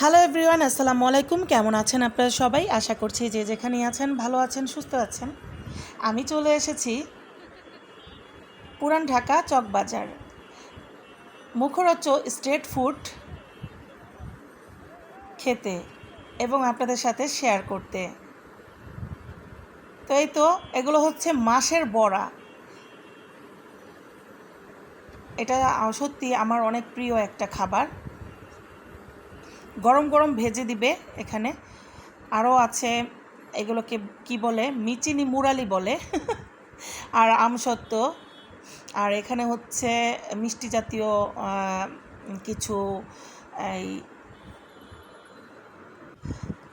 Hello everyone আসসালামু আলাইকুম। কেমন আছেন আপনারা সবাই? আশা করছি যে যেখানেই আছেন, ভালো আছেন, সুস্থ আছেন। আমি চলে এসেছি পুরান ঢাকা চকবাজার মুখরোচ স্ট্রিট ফুড খেতে এবং আপনাদের সাথে শেয়ার করতে। তো এই তো, এগুলো হচ্ছে মাসের বড়া। এটা সত্যি আমার অনেক প্রিয় একটা খাবার। গরম গরম ভেজে দিবে এখানে। আরও আছে এগুলোকে কি বলে? মিচিনি মুরালি বলে। আর আমসত্ত্ব আর এখানে হচ্ছে মিষ্টি জাতীয় কিছু এই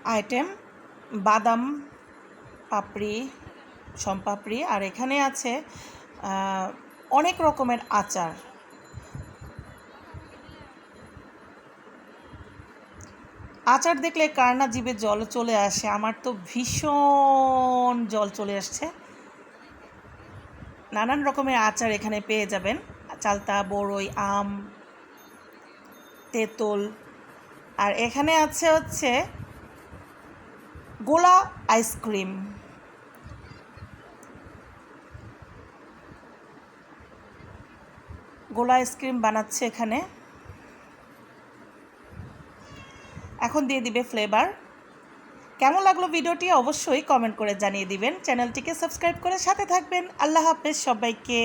আইটেম বাদাম, পাপড়ি, সম্পাপড়ি। আর এখানে আছে অনেক রকমের আচার। আচার দেখলে কার না জিভে জল চলে আসে? আমার তো ভীষণ জল চলে আসছে। নানান রকমের আচার এখানে পেয়ে যাবেন। চালতা, বড়ই, আম, তেঁতুল। আর এখানে আছে হচ্ছে গোলা আইসক্রিম গোলা আইসক্রিম বানাচ্ছে এখানে। এখন দিয়ে দিবে ফ্লেভার কেমন লাগল ভিডিওটি অবশ্যই কমেন্ট করে জানিয়ে দিবেন। চ্যানেলটিকে সাবস্ক্রাইব করে সাথে থাকবেন। আল্লাহ হাফেজ সবাইকে।